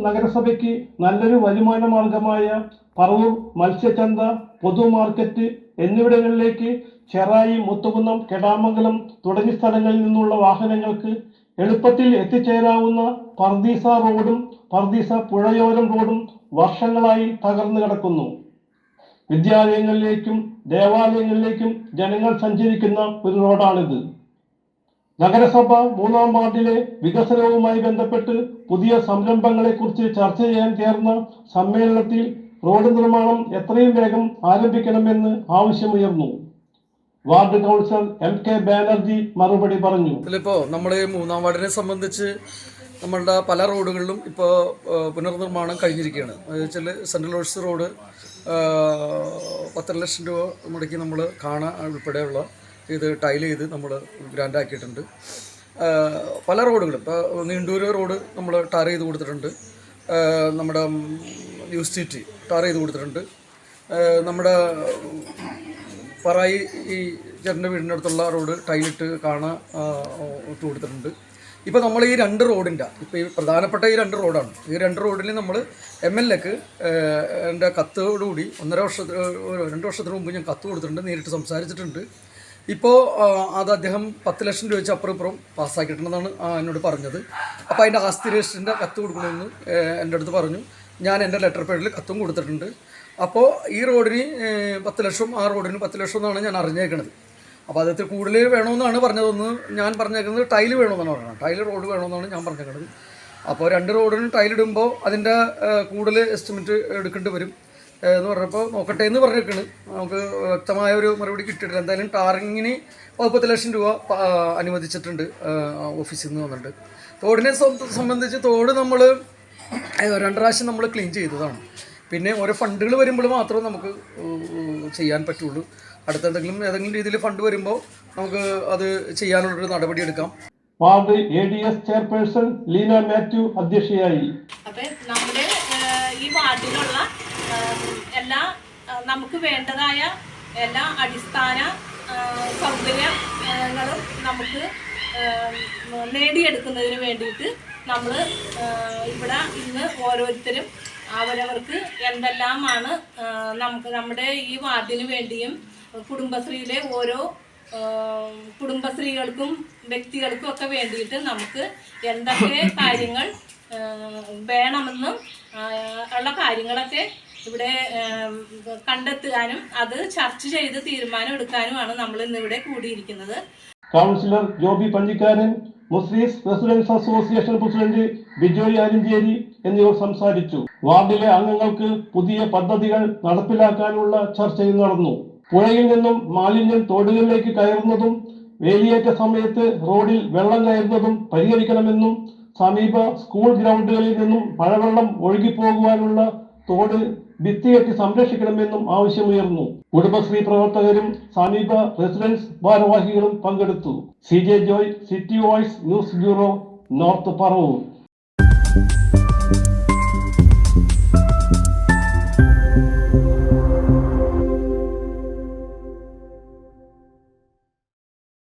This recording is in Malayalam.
നഗരസഭയ്ക്ക് നല്ലൊരു വരുമാന മാർഗമായ പറവൂർ മത്സ്യചന്ത പൊതു മാർക്കറ്റ് എന്നിവിടങ്ങളിലേക്ക് ചെറായി മുത്തുകുന്നം കെടാമംഗലം തുടങ്ങിയ സ്ഥലങ്ങളിൽ നിന്നുള്ള വാഹനങ്ങൾക്ക് എളുപ്പത്തിൽ എത്തിച്ചേരാവുന്ന പർദീസ റോഡും പർദീസ പുഴയോരം റോഡും വർഷങ്ങളായി തകർന്നു കിടക്കുന്നു. വിദ്യാലയങ്ങളിലേക്കും ദേവാലയങ്ങളിലേക്കും ജനങ്ങൾ സഞ്ചരിക്കുന്ന ഒരു റോഡാണിത്. നഗരസഭ മൂന്നാം വാർഡിലെ വികസനവുമായി ബന്ധപ്പെട്ട് പുതിയ സംരംഭങ്ങളെക്കുറിച്ച് ചർച്ച ചെയ്യാൻ ചേർന്ന സമ്മേളനത്തിൽ റോഡ് നിർമ്മാണം എത്രയും വേഗം ആരംഭിക്കണമെന്ന് ആവശ്യമുയർന്നു. Ward councillor M K Banerjee മറുപടി പറഞ്ഞു. ഇപ്പോ നമ്മുടെ മൂന്നാം വാർഡിനെ സംബന്ധിച്ച് നമ്മളുടെ പല റോഡുകളിലും ഇപ്പോൾ പുനർനിർമ്മാണം കഴിഞ്ഞിരിക്കുകയാണ്. വെച്ചാൽ സെൻട്രൽ ഓഴ്സ് റോഡ് പത്തര ലക്ഷം രൂപ മുടക്കി നമ്മൾ കാണാൻ ഉൾപ്പെടെയുള്ള ഇത് ടൈൽ ചെയ്ത് നമ്മൾ ഗ്രാൻഡാക്കിയിട്ടുണ്ട്. പല റോഡുകളും. ഇപ്പോൾ നീണ്ടൂര് റോഡ് നമ്മൾ ടാർ ചെയ്ത് കൊടുത്തിട്ടുണ്ട്. നമ്മുടെ യു സിറ്റി ടാർ ചെയ്ത് കൊടുത്തിട്ടുണ്ട്. നമ്മുടെ പറായി ഈ ചേട്ടന്റെ വീടിന്റെ അടുത്തുള്ള റോഡ് ടൈലിട്ട് കാണാൻ ഇട്ട് കൊടുത്തിട്ടുണ്ട് ഇപ്പോൾ നമ്മൾ ഈ രണ്ട് റോഡിന്റെ ഇപ്പോൾ ഈ പ്രധാനപ്പെട്ട ഈ രണ്ട് റോഡാണ്. ഈ രണ്ട് റോഡിൽ നമ്മൾ എം എൽ എക്ക് എന്റെ കത്തോടുകൂടി ഒന്നര വർഷത്തിന് രണ്ട് വർഷത്തിന് മുമ്പ് ഞാൻ കത്ത് കൊടുത്തിട്ടുണ്ട് നേരിട്ട് സംസാരിച്ചിട്ടുണ്ട്. ഇപ്പോൾ അത് അദ്ദേഹം പത്ത് ലക്ഷം രൂപ വെച്ച് അപ്പുറം ഇപ്പുറം പാസ്സാക്കിയിട്ടുണ്ടെന്നാണ് എന്നോട് പറഞ്ഞത്. അപ്പോൾ അതിന്റെ ആസ്തി രജിസ്റ്ററിന്റെ കത്ത് കൊടുക്കണമെന്ന് എന്റെ അടുത്ത് പറഞ്ഞു. ഞാൻ എന്റെ ലെറ്റർ പേഡിൽ കത്തും കൊടുത്തിട്ടുണ്ട്. അപ്പോൾ ഈ റോഡിന് പത്ത് ലക്ഷം ആ റോഡിന് പത്ത് ലക്ഷം എന്നാണ് ഞാൻ അറിഞ്ഞേക്കണത്. അപ്പോൾ അതിൽ കൂടുതൽ വേണമെന്നാണ് പറഞ്ഞതെന്ന് ഞാൻ പറഞ്ഞേക്കുന്നത് ടൈൽ വേണമെന്നാണ് പറഞ്ഞത്. ടൈൽ റോഡ് വേണമെന്നാണ് ഞാൻ പറഞ്ഞേക്കണത്. അപ്പോൾ രണ്ട് റോഡിന് ടൈലിടുമ്പോൾ അതിന്റെ കൂടുതൽ എസ്റ്റിമേറ്റ് എടുക്കേണ്ടി വരും. എന്ന് പറഞ്ഞപ്പോൾ നോക്കട്ടെ എന്ന് പറഞ്ഞിരിക്കുന്നത് നമുക്ക് വ്യക്തമായ ഒരു മറുപടി കിട്ടിയിട്ടില്ല. എന്തായാലും ടാറിങ്ങിന് മുപ്പത്തി ലക്ഷം രൂപ അനുവദിച്ചിട്ടുണ്ട് ഓഫീസിൽ നിന്ന് വന്നിട്ട്. തോടിനെ സംബന്ധിച്ച് തോട് നമ്മൾ രണ്ട് പ്രാവശ്യം നമ്മൾ ക്ലീൻ ചെയ്തതാണ്. പിന്നെ ഓരോ ഫണ്ടുകൾ വരുമ്പോൾ മാത്രമേ നമുക്ക് ചെയ്യാൻ പറ്റുള്ളൂ. അടുത്തെന്തെങ്കിലും ഏതെങ്കിലും രീതിയിൽ ഫണ്ട് വരുമ്പോൾ നമുക്ക് അത് ചെയ്യാനുള്ളൊരു നടപടി എടുക്കാം. Ward A D S chairperson Leena Mathew അധ്യക്ഷയായി. അപ്പൊ നമ്മുടെ ഈ വാർഡിലുള്ള എല്ലാ നമുക്ക് വേണ്ടതായ എല്ലാ അടിസ്ഥാന സൗകര്യങ്ങളും നമുക്ക് നേടിയെടുക്കുന്നതിന് വേണ്ടിയിട്ട് നമ്മൾ ഇവിടെ ഇന്ന് ഓരോരുത്തരും അവരവർക്ക് എന്തെല്ലാമാണ് നമുക്ക് നമ്മുടെ ഈ വാർഡിന് വേണ്ടിയും കുടുംബശ്രീയിലെ ഓരോ കുടുംബശ്രീകൾക്കും വ്യക്തികൾക്കും ഒക്കെ വേണ്ടിയിട്ട് നമുക്ക് എന്തൊക്കെ കാര്യങ്ങൾ വേണമെന്നും ഉള്ള കാര്യങ്ങളൊക്കെ ഇവിടെ കണ്ടെത്താനും അത് ചർച്ച ചെയ്ത് തീരുമാനം എടുക്കാനുമാണ് നമ്മൾ ഇന്ന് ഇവിടെ കൂടിയിരിക്കുന്നത്. Councillor Joby Panchikkaran Muslims residents association president Bijoy Alinchery എന്നിവർ സംസാരിച്ചു. വാർഡിലെ അംഗങ്ങൾക്ക് പുതിയ പദ്ധതികൾ നടപ്പിലാക്കാനുള്ള ചർച്ചയും നടന്നു. പുഴയിൽ നിന്നും മാലിന്യം തോടുകളിലേക്ക് കയറുന്നതും വേലിയേറ്റ സമയത്ത് റോഡിൽ വെള്ളം കയറുന്നതും പരിഹരിക്കണമെന്നും സമീപ സ്കൂൾ ഗ്രൗണ്ടുകളിൽ നിന്നും മഴവെള്ളം ഒഴുകിപ്പോകുവാനുള്ള തോട് ഭിത്തികെട്ടി സംരക്ഷിക്കണമെന്നും ആവശ്യമുയർന്നു. കുടുംബശ്രീ പ്രവർത്തകരും സമീപ റെസിഡൻസ് ഭാരവാഹികളും പങ്കെടുത്തു. C J Joy city voice news bureau north Paravur.